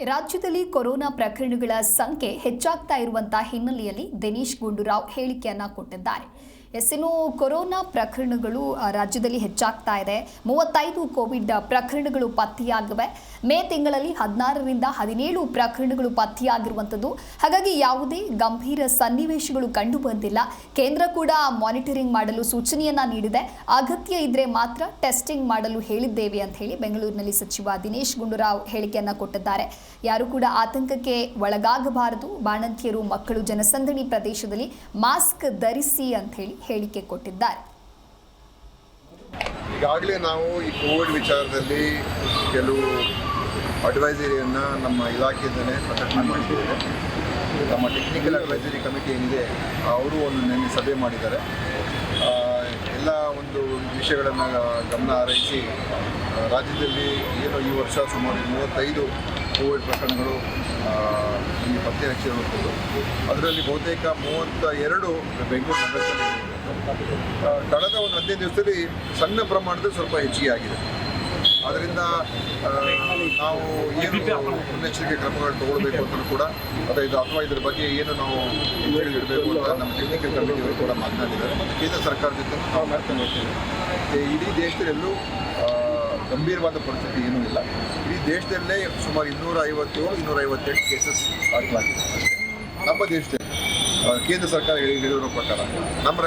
ರಾಜ್ಯದಲ್ಲಿ ಕೊರೋನಾ ಪ್ರಕರಣಗಳ ಸಂಖ್ಯೆ ಹೆಚ್ಚಾಗ್ತಾ ಇರುವಂತಹ ಹಿನ್ನೆಲೆಯಲ್ಲಿ ದಿನೇಶ್ ಗುಂಡೂರಾವ್ ಹೇಳಿಕೆಯನ್ನ ಕೊಟ್ಟಿದ್ದಾರೆ. ಎಸ್ ಇನ್ನು ಕೊರೋನಾ ಪ್ರಕರಣಗಳು ರಾಜ್ಯದಲ್ಲಿ ಹೆಚ್ಚಾಗ್ತಾ ಇದೆ. ಮೂವತ್ತೈದು ಕೋವಿಡ್ ಪ್ರಕರಣಗಳು ಪತ್ತೆಯಾಗಿವೆ. ಮೇ ತಿಂಗಳಲ್ಲಿ ಹದಿನಾರರಿಂದ ಹದಿನೇಳು ಪ್ರಕರಣಗಳು ಪತ್ತೆಯಾಗಿರುವಂಥದ್ದು. ಹಾಗಾಗಿ ಯಾವುದೇ ಗಂಭೀರ ಸನ್ನಿವೇಶಗಳು ಕಂಡು ಬಂದಿಲ್ಲ ಕೇಂದ್ರ ಕೂಡ ಮಾನಿಟರಿಂಗ್ ಮಾಡಲು ಸೂಚನೆಯನ್ನ ನೀಡಿದೆ. ಅಗತ್ಯ ಇದ್ರೆ ಮಾತ್ರ ಟೆಸ್ಟಿಂಗ್ ಮಾಡಲು ಹೇಳಿದ್ದೇವೆ ಅಂತ ಹೇಳಿ ಬೆಂಗಳೂರಿನಲ್ಲಿ ಸಚಿವ ದಿನೇಶ್ ಗುಂಡೂರಾವ್ ಹೇಳಿಕೆಯನ್ನ ಕೊಟ್ಟಿದ್ದಾರೆ. ಯಾರು ಕೂಡ ಆತಂಕಕ್ಕೆ ಒಳಗಾಗಬಾರದು. ಬಾಣಂತಿಯರು ಮಕ್ಕಳು ಜನಸಂದಣಿ ಪ್ರದೇಶದಲ್ಲಿ ಮಾಸ್ಕ್ ಧರಿಸಿ ಅಂತ ಹೇಳಿ ಹೇಳಿಕೆ ಕೊಟ್ಟಿದ್ದಾರೆ. ಈಗಾಗಲೇ ನಾವು ಈ ಕೋವಿಡ್ ವಿಚಾರದಲ್ಲಿ ಕೆಲವು ಅಡ್ವೈಸರಿಯನ್ನು ನಮ್ಮ ಇಲಾಖೆಯಿಂದಲೇ ಪ್ರಕಟಣೆ ಮಾಡಿದ್ದೇವೆ. ನಮ್ಮ ಟೆಕ್ನಿಕಲ್ ಅಡ್ವೈಸರಿ ಕಮಿಟಿ ಏನಿದೆ, ಅವರು ಒಂದು ನಿನ್ನೆ ಸಭೆ ಮಾಡಿದ್ದಾರೆ. ಎಲ್ಲ ಒಂದು ವಿಷಯಗಳನ್ನು ಗಮನ ಹಾರೈಸಿ ರಾಜ್ಯದಲ್ಲಿ ಏನು ಈ ವರ್ಷ ಸುಮಾರು ಮೂವತ್ತೈದು ಕೋವಿಡ್ ಪ್ರಕರಣಗಳು ಆ, ಪತ್ತೆ ಹಚ್ಚಿರುವಂಥದ್ದು ಅದರಲ್ಲಿ ಬಹುತೇಕ ಮೂವತ್ತ ಎರಡು ಬೆಂಗಳೂರು ನಗರದಲ್ಲಿ ಕಳೆದ ಒಂದು ಹದಿನೈದು ದಿವಸದಲ್ಲಿ ಸಣ್ಣ ಪ್ರಮಾಣದಲ್ಲಿ ಸ್ವಲ್ಪ ಹೆಚ್ಚಿಗೆ ಆಗಿದೆ ಅದರಿಂದ ನಾವು ಏನು ಮುನ್ನೆಚ್ಚರಿಕೆ ಕ್ರಮಗಳನ್ನು ತಗೊಳ್ಬೇಕು ಅಂತ ಕೂಡ ಅಥವಾ ಇದು ಅಥವಾ ಇದರ ಬಗ್ಗೆ ಏನು ನಾವು ಇಡಬೇಕು ಅಂತ ನಮ್ಮ ಟೆಕ್ನಿಕಲ್ ಕಮಿಟಿಯವರು ಕೂಡ ಮಾತನಾಡಿದ್ದಾರೆ. ಮತ್ತು ಕೇಂದ್ರ ಸರ್ಕಾರ ಜೊತೆ ನಾವು ಮಾಡ್ತಾ ಇಡೀ ದೇಶದಲ್ಲೂ ಗಂಭೀರವಾದ ಪರಿಸ್ಥಿತಿ ಏನೂ ಇಲ್ಲ. ದೇಶದಲ್ಲೇ ಸುಮಾರು ಇನ್ನೂರ ಐವತ್ತೇಳು ಇನ್ನೂರ ಐವತ್ತೆಂಟು ಕೇಸಸ್ ದಾಖಲಾಗಿದೆ. ನಮ್ಮ ದೇಶದಲ್ಲಿ. ಕೇಂದ್ರ ಸರ್ಕಾರ ಹೇಳಿ ಹೇಳಿರೋ ಪ್ರಕಾರ. ನಮ್ಮ